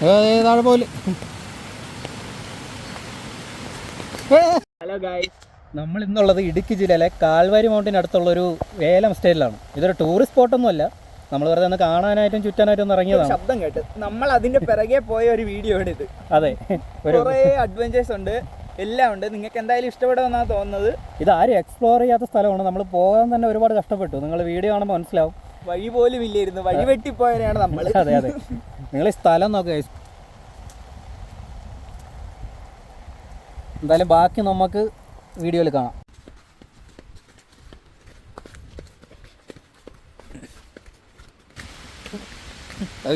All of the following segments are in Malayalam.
താഴെ പോലെ ഹലോ ഗായ് നമ്മൾ ഇന്നുള്ളത് ഇടുക്കി ജില്ലയിലെ കാൽവാരി മൗണ്ടിന് അടുത്തുള്ള ഒരു വേലം സ്റ്റേറ്റിലാണ്. ഇതൊരു ടൂറിസ്റ്റ് സ്പോട്ടൊന്നും അല്ല നമ്മൾ വെറുതെ ഒന്ന് കാണാനായിട്ടും ചുറ്റാനായിട്ടും ഇറങ്ങിയതാണ്. ശബ്ദം കേട്ട്. നമ്മൾ അതിന്റെ പിറകെ പോയ ഒരു വീഡിയോ ആണ് ഇത്. അതെ. കുറേ അഡ്വഞ്ചേഴ്സ് ഉണ്ട്. എല്ലാം ഉണ്ട്. നിങ്ങൾക്ക് എന്തായാലും ഇഷ്ടപ്പെടുമെന്നാണ് തോന്നുന്നത്. ഇത് ആരും എക്സ്പ്ലോർ ചെയ്യാത്ത സ്ഥലമാണ്. നമ്മൾ പോകാൻ തന്നെ ഒരുപാട് കഷ്ടപ്പെട്ടു. നിങ്ങൾ വീഡിയോ കാണുമ്പോൾ മനസ്സിലാവും. വഴി പോലും ഇല്ലായിരുന്നു. വഴി വെട്ടിപ്പോയവരെയാണ് നമ്മൾ അതെ അതെ. നിങ്ങൾ ഈ സ്ഥലം നോക്കുക. എന്തായാലും ബാക്കി നമുക്ക് വീഡിയോയിൽ കാണാം.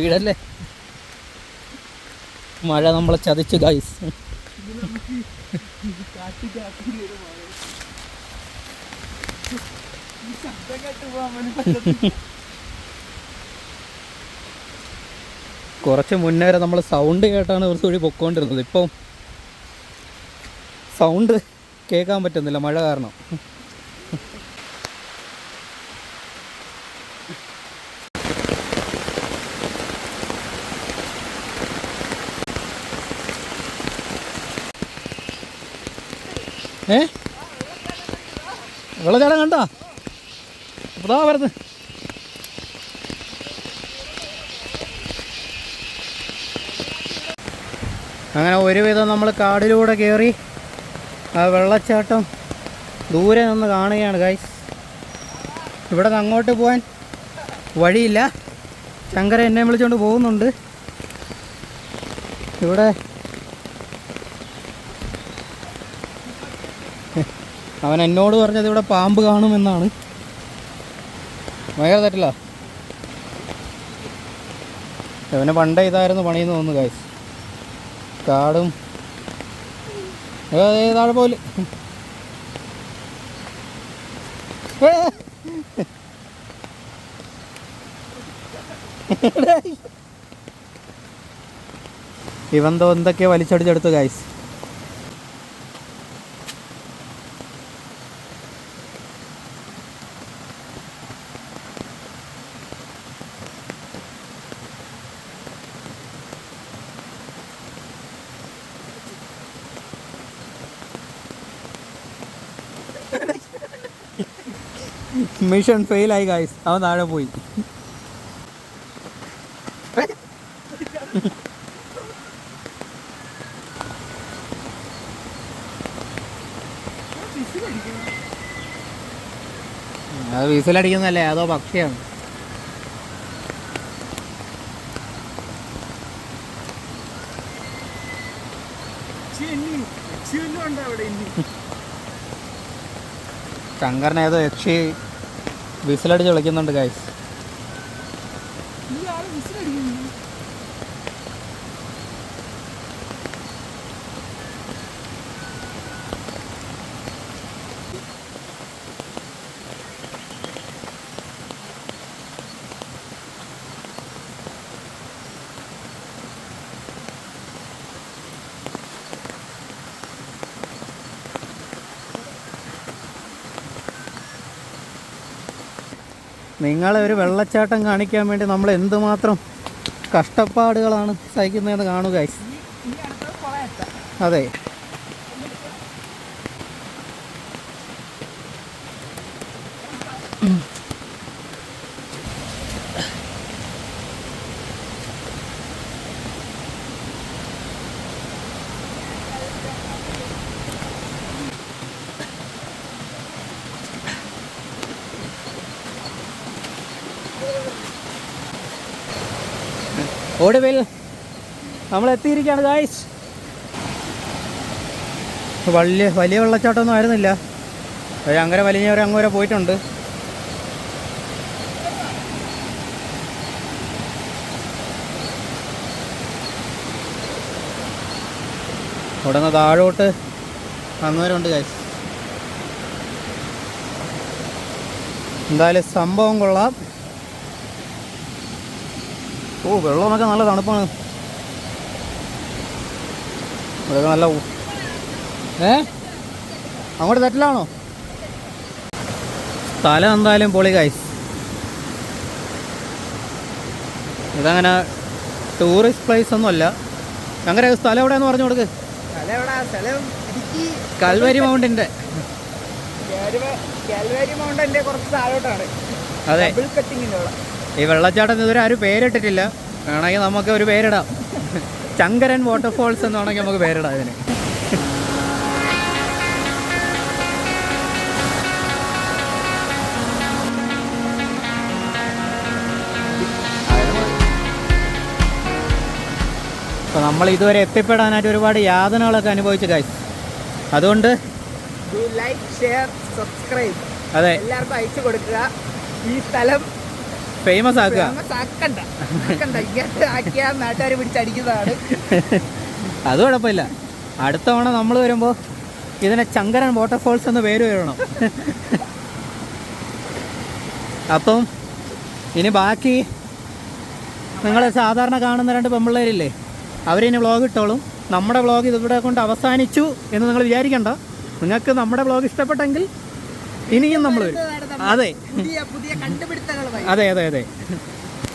വീടല്ലേ? മഴ നമ്മളെ ചതിച്ചു ഗൈസ് കുറച്ച് മുന്നേ വരെ നമ്മൾ സൗണ്ട് കേട്ടാണ് കുറച്ച് വഴി പൊക്കോണ്ടിരുന്നത്. ഇപ്പം സൗണ്ട് കേൾക്കാൻ പറ്റുന്നില്ല മഴ കാരണം. ഏ? വെള്ളച്ചാട്ടം കണ്ടാ? അതാ വരുന്നത്. അങ്ങനെ ഒരുവിധം നമ്മൾ കാടിലൂടെ കയറി ആ വെള്ളച്ചാട്ടം ദൂരെ നിന്ന് കാണുകയാണ് ഗൈസ് ഇവിടെ നിന്ന് അങ്ങോട്ട് പോകാൻ വഴിയില്ല. ശങ്കര എന്നെ വിളിച്ചുകൊണ്ട് പോകുന്നുണ്ട്. ഇവിടെ അവൻ എന്നോട് പറഞ്ഞത് ഇവിടെ പാമ്പ് കാണുമെന്നാണ്. ഭയങ്കര തെറ്റില്ല. അവന് പണ്ടേ ഇതായിരുന്നു പണിയെന്ന് തോന്നുന്നു ഗൈസ് കാടും. ഏതാണ് പോലെ ഇവന്തോ എന്തൊക്കെയോ വലിച്ചടിച്ചെടുത്തു ഗൈസ് മിഷൻ ഫെയിലായി ഗായ്സ് അവൻ താഴെ പോയി. അത് വിസിലടിക്കുന്നല്ലേ അതോ പക്ഷിയാണ് ശങ്കറിനേതോ യക്ഷി വിസിലടിച്ച് വിളിക്കുന്നുണ്ട് ഗൈസ് നിങ്ങളെ ഒരു വെള്ളച്ചാട്ടം കാണിക്കാൻ വേണ്ടി നമ്മൾ എന്തുമാത്രം കഷ്ടപ്പാടുകളാണ് സഹിക്കുന്നതെന്ന് കാണുക അതെ. ഒടുവിൽ നമ്മൾ എത്തിയിരിക്കുകയാണ് ഗായ്സ് വലിയ വലിയ വെള്ളച്ചാട്ടമൊന്നും ആയിരുന്നില്ല. അങ്ങനെ ഒരു അങ്ങ് വരെ പോയിട്ടുണ്ട്. ഇവിടെ നിന്ന് താഴോട്ട് അങ്ങുവരുണ്ട് ഗായ്സ് എന്തായാലും സംഭവം കൊള്ളാം. ഓ വെള്ളമൊക്കെ നല്ല തണുപ്പാണ്. ഇവിടെ നല്ല ഏ? അങ്ങോട്ട് തെറ്റിലാണോ സ്ഥലം എന്തായാലും പൊളി കായ്സ് ഇതങ്ങനെ ടൂറിസ്റ്റ് പ്ലേസ് ഒന്നും അല്ല. അങ്ങനെ സ്ഥലം എവിടെയാന്ന് പറഞ്ഞു കൊടുക്ക്. കൽവരി മൗണ്ടിന്റെ അതെ. ഈ വെള്ളച്ചാട്ടം ഇതുവരെ ആരും പേരിട്ടിട്ടില്ല. വേണമെങ്കിൽ നമുക്ക് ഒരു പേരിടാം. ചങ്കരൻ വാട്ടർഫോൾസ് എന്ന് വേണമെങ്കിൽ നമുക്ക് പേരിടാം ഇതിന്. അപ്പോൾ നമ്മൾ ഇതുവരെ എത്തിപ്പെടാനായിട്ട് ഒരുപാട് യാതനകളൊക്കെ അനുഭവിച്ചു കാശ് അതുകൊണ്ട് ലൈക്ക് ഷെയർ സബ്സ്ക്രൈബ് അതെ. എല്ലാവർക്കും അയച്ചു കൊടുക്കുക. ഈ സ്ഥലം ഫേമസ് ആക്കുക. ഫേമസ് ആക്കണ്ട. ആക്കണ്ട. ഇങ്ങനത്തെ ആക്കിയാൽ നാട്ടുകാർ പിടിച്ചടിക്കുന്നതാണ്. അത് കുഴപ്പമില്ല. അടുത്ത തവണ നമ്മൾ വരുമ്പോൾ ഇതിനെ ചങ്കരൻ വാട്ടർഫോൾസ് എന്ന പേര് വരണം. അപ്പം ഇനി ബാക്കി നിങ്ങൾ സാധാരണ കാണുന്ന രണ്ട് പെമ്പിള്ളേരില്ലേ? അവരിനി വ്ളോഗ് ഇട്ടോളും. നമ്മുടെ വ്ളോഗ് ഇതിവിടെ കൊണ്ട് അവസാനിച്ചു എന്ന് നിങ്ങൾ വിചാരിക്കണ്ട. നിങ്ങൾക്ക് നമ്മുടെ വ്ളോഗ് ഇഷ്ടപ്പെട്ടെങ്കിൽ ഇനിയും നമ്മൾ അതെ. അതെ അതെ അതെ.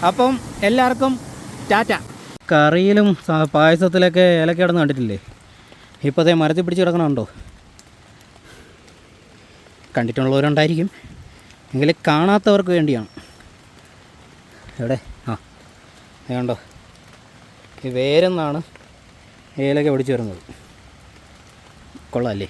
അപ്പം എല്ലാവർക്കും ടാറ്റ. കറിയിലും പായസത്തിലൊക്കെ ഏലക്ക കിടന്ന് കണ്ടിട്ടില്ലേ? ഇപ്പോൾ അതേ മരത്തിൽ പിടിച്ച് കിടക്കണമുണ്ടോ കണ്ടിട്ടുള്ളവരുണ്ടായിരിക്കും. എങ്കിൽ കാണാത്തവർക്ക് വേണ്ടിയാണ്. എവിടെ? ആ അതുകൊണ്ടോ കണ്ടോ. ഈ വേരെന്നാണ് ഏലക്ക പിടിച്ച് വരുന്നത്. കൊള്ളാമല്ലേ